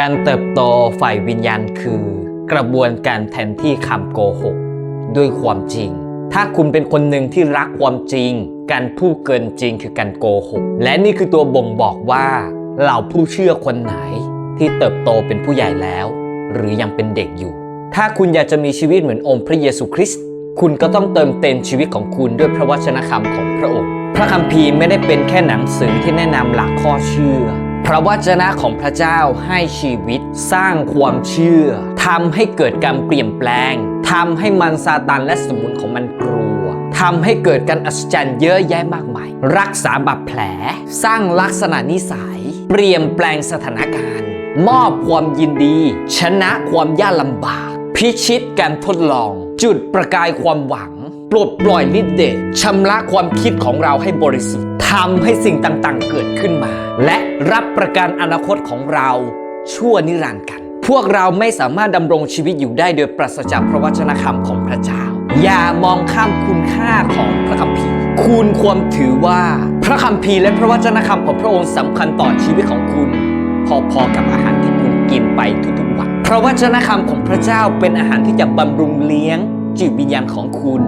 การเติบโตฝ่ายวิญญาณคือ กระบวนการแทนที่คำโกหก ด้วยความจริง ถ้าคุณเป็นคนหนึ่งที่รักความจริง การพูดเกินจริงคือการโกหก และนี่คือตัวบ่งบอกว่าเราผู้เชื่อคนไหนที่เติบโตเป็นผู้ใหญ่แล้ว หรือยังเป็นเด็กอยู่ ถ้าคุณอยากจะมีชีวิตเหมือนองค์พระเยซูคริสต์คุณก็ต้องเติมเต็มชีวิตของคุณด้วยพระวจนะคำของพระองค์ พระคัมภีร์ไม่ได้เป็นแค่หนังสือที่แนะนำหลักข้อเชื่อ พระวจนะของพระเจ้าให้ชีวิตสร้างความเชื่อทำให้เกิดการเปลี่ยนแปลงทำให้มันซาตานและสมุนของมันกลัวทำให้เกิดการอัศจรรย์เยอะแยะมากมาย รักษาบาดแผล สร้างลักษณะนิสัย เปลี่ยนแปลงสถานการณ์ มอบความยินดี ชนะความยากลำบาก พิชิตการทดลอง จุดประกายความหวัง ปลดปล่อยฤทธิ์เดชชำระความคิดของเราให้บริสุทธิ์ทำให้สิ่งต่างๆ เกิดขึ้นมา และรับประกันอนาคตของเราชั่วนิรันดร์กัน พวกเราไม่สามารถดำรงชีวิตอยู่ได้โดยปราศจากพระวจนะคำของพระเจ้า อย่ามองข้ามคุณค่าของพระคัมภีร์ คุณควรถือว่าพระคัมภีร์และพระวจนะคำของพระองค์สำคัญต่อชีวิตของคุณ พอๆกับอาหารที่คุณกินไปทุกๆวัน พระวจนะคำของพระเจ้าเป็นอาหารที่จะบำรุงเลี้ยงจิตวิญญาณของคุณ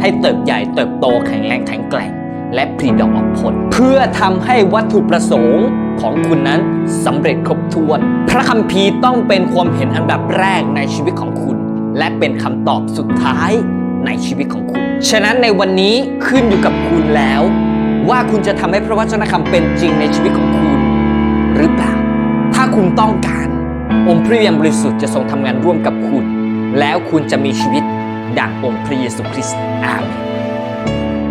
ให้เติบใหญ่เติบโตแข็งแรงแข็งแกร่ง และผลิดอกออกผล เพื่อทำให้วัตถุประสงค์ของคุณนั้นสำเร็จครบถ้วน พระคัมภีร์ต้องเป็นความเห็นอันดับแรกในชีวิตของคุณ และเป็นคำตอบสุดท้ายในชีวิตของคุณ ฉะนั้นในวันนี้ขึ้นอยู่กับคุณแล้ว ว่าคุณจะทำให้พระวจนะคำเป็นจริงในชีวิตของคุณ หรือเปล่า ถ้าคุณต้องการ องค์พระวิญญาณบริสุทธิ์จะทรงทำงานร่วมกับคุณ แล้วคุณจะมีชีวิต ดั่งองค์พระเยซูคริสต์อาเมน